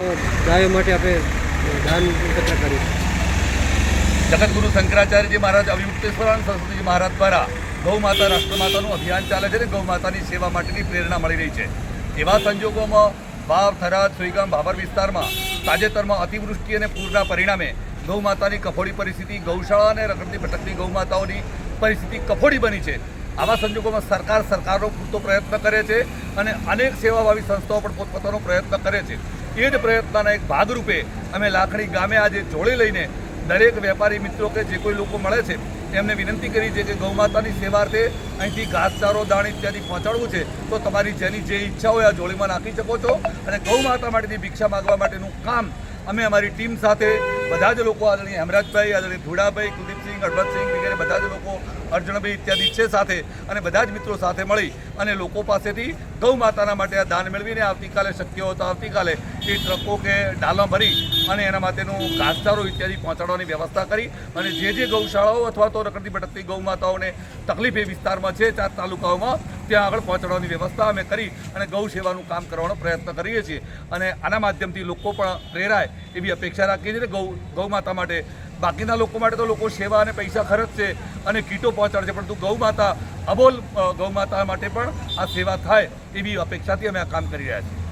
ગાયો માટે આપણે દાન એકત્ર કર્યું. જગતગુરુ શંકરાચાર્યજી મહારાજ અવિમુક્તેશ્વરાનંદ સરસ્વતીજી મહારાજ દ્વારા ગૌ માતા રાષ્ટ્રમાતાનું અભિયાન ચાલે છે અને ગૌ માતાની સેવા માટેની પ્રેરણા મળી રહી છે. એવા સંજોગોમાં વાવ થરાદ, સુઈગામ, ભાભર વિસ્તારમાં તાજેતરમાં અતિવૃષ્ટિ અને પૂરના પરિણામે ગૌ માતાની કફોડી પરિસ્થિતિ, ગૌશાળા અને રખડતી ભટકતી ગૌ માતાઓની પરિસ્થિતિ કફોડી બની છે. આવા સંજોગોમાં સરકાર સરકારનો પૂરતો પ્રયત્ન કરે છે અને અનેક સેવાભાવી સંસ્થાઓ પણ પોતપોતાનો પ્રયત્ન કરે છે. એ જ પ્રયત્નના એક ભાગરૂપે અમે લાખણી ગામે આજે જોડે લઈને દરેક વેપારી મિત્રો કે જે કોઈ લોકો મળે છે, એમને વિનંતી કરી છે કે ગૌમાતાની સેવાર્થે અહીંથી ઘાસચારો, દાણ ઇત્યાદિ પહોંચાડવું છે, તો તમારી જેની જે ઈચ્છા હોય આ જોડીમાં નાખી શકો છો. અને ગૌમાતા માટેની ભિક્ષા માગવા માટેનું કામ અમે અમારી ટીમ સાથે બધા જ લોકો આદરણીય હેમરાજભાઈ, આદરણીય ધુડાભાઈ, કુલદીપસિંહ હરભતસિંહ વગેરે બધા જ લોકો, અર્જુનભાઈ ઇત્યાદિ છે સાથે અને બધા જ મિત્રો સાથે મળી અને લોકો પાસેથી ગૌ માતાના માટે આ દાન મેળવીને આવતીકાલે શક્ય હોય તો આવતીકાલે એ ટ્રકો કે ડાલા ભરી અને એના માટેનું ઘાસચારો ઇત્યાદિ પહોંચાડવાની વ્યવસ્થા કરી અને જે જે ગૌશાળાઓ અથવા તો રખડતી ભટકતી ગૌ માતાઓને તકલીફ એ વિસ્તારમાં છે, ચાર તાલુકાઓમાં ત્યાં આગળ પહોંચાડવાની વ્યવસ્થા અમે કરી અને ગૌ સેવાનું કામ કરવાનો પ્રયત્ન કરીએ છીએ. અને આના માધ્યમથી લોકો પણ પ્રેરાય એવી અપેક્ષા રાખીએ છીએ ગૌ ગૌ માતા માટે. બાકીના લોકો માટે તો લોકો સેવા અને પૈસા ખર્ચશે અને કીટો પહોંચાડશે, પરંતુ ગૌ માતા અબોલ ગૌ માતા માટે પણ આ સેવા થાય એવી અપેક્ષાથી અમે આ કામ કરી રહ્યા છીએ.